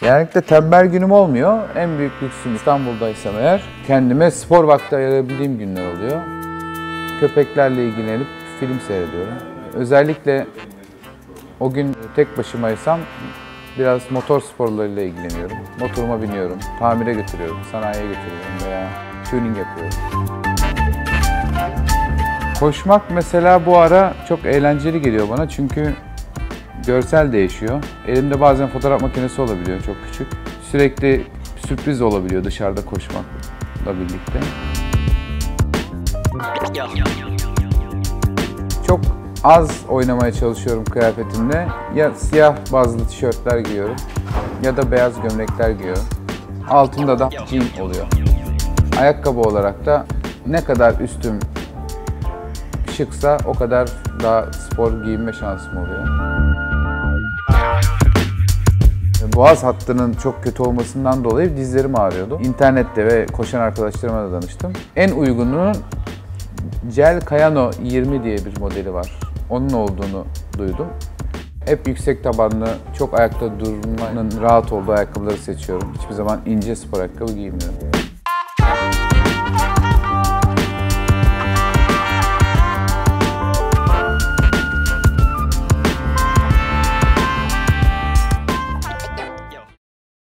Genellikle tembel günüm olmuyor. En büyük lüksüm İstanbul'daysam eğer kendime spor vakti ayırabildiğim günler oluyor. Köpeklerle ilgilenip film seyrediyorum. Özellikle o gün tek başımaysam biraz motor sporlarıyla ilgileniyorum. Motoruma biniyorum, tamire götürüyorum, sanayiye götürüyorum veya tuning yapıyorum. Koşmak mesela bu ara çok eğlenceli geliyor bana çünkü görsel değişiyor. Elimde bazen fotoğraf makinesi olabiliyor çok küçük. Sürekli sürpriz olabiliyor dışarıda koşmakla birlikte. Çok az oynamaya çalışıyorum kıyafetimle. Ya siyah bazlı tişörtler giyiyorum ya da beyaz gömlekler giyiyorum. Altında da jean oluyor. Ayakkabı olarak da ne kadar üstüm şıksa o kadar daha spor giyinme şansım oluyor. Boğaz hattının çok kötü olmasından dolayı dizlerim ağrıyordu. İnternette ve koşan arkadaşlarıma da danıştım. En uygununun Gel Kayano 20 diye bir modeli var. Onun olduğunu duydum. Hep yüksek tabanlı, çok ayakta durmanın rahat olduğu ayakkabıları seçiyorum. Hiçbir zaman ince spor ayakkabı giymiyorum.